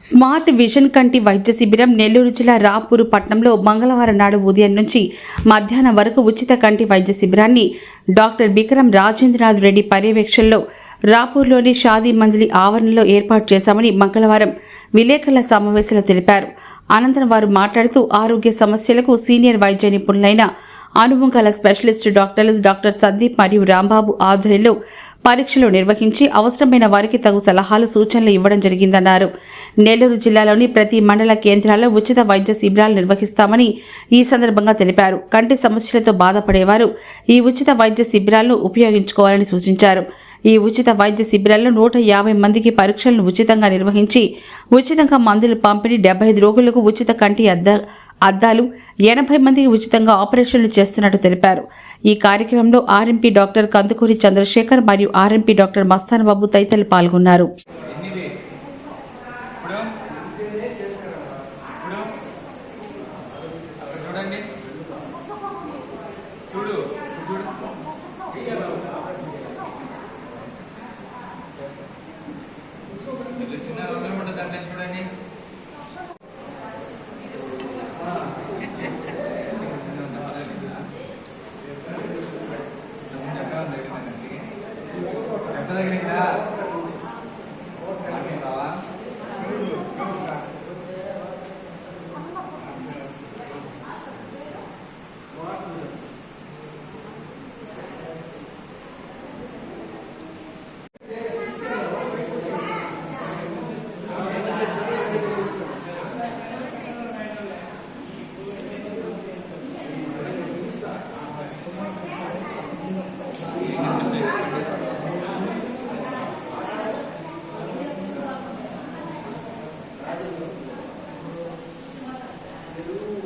Smart vision కంటి వైద్య శిబిరం నెల్లూరు జిల్లా రాపూరు పట్టణంలో మంగళవారం నాడు ఉదయం నుంచి మధ్యాహ్నం వరకు ఉచిత కంటి వైద్య శిబిరాన్ని డాక్టర్ బిక్రమ్ రాజేంద్రనాథ్ రెడ్డి పర్యవేక్షణలో రాపూర్లోని షాదీ మంజలి ఆవరణలో ఏర్పాటు చేశామని మంగళవారం విలేకరుల సమావేశంలో తెలిపారు. అనంతరం వారు మాట్లాడుతూ ఆరోగ్య సమస్యలకు సీనియర్ వైద్య నిపుణులైన అనుముఖాల స్పెషలిస్ట్ డాక్టర్లు డాక్టర్ సందీప్ మరియు రాంబాబు ఆధ్వర్యంలో పరీక్షలు నిర్వహించి అవసరమైన వారికి తగు సలహాలు సూచనలు ఇవ్వడం జరిగిందన్నారు. నెల్లూరు జిల్లాలోని ప్రతి మండల కేంద్రాల్లో ఉచిత వైద్య శిబిరాలు నిర్వహిస్తామని ఈ సందర్భంగా తెలిపారు. కంటి సమస్యలతో బాధపడేవారు ఈ ఉచిత వైద్య శిబిరాలను ఉపయోగించుకోవాలని సూచించారు. ఈ ఉచిత వైద్య శిబిరాల్లో నూట యాభై మందికి పరీక్షలను ఉచితంగా నిర్వహించి ఉచితంగా మందులు పంపిణీ డెబ్బై ఐదు రోగులకు ఉచిత కంటి అద్ద అద్దాలు ఎనభై మందికి ఉచితంగా ఆపరేషన్లు చేస్తున్నట్టు తెలిపారు. ఈ కార్యక్రమంలో ఆర్ఎంపీ డాక్టర్ కందుకూరి చంద్రశేఖర్ మరియు ఆర్ఎంపీ డాక్టర్ మస్తాన్ బాబు తదితరులు పాల్గొన్నారు. చూడండి చూడు చూడు. நல்லா Thank you.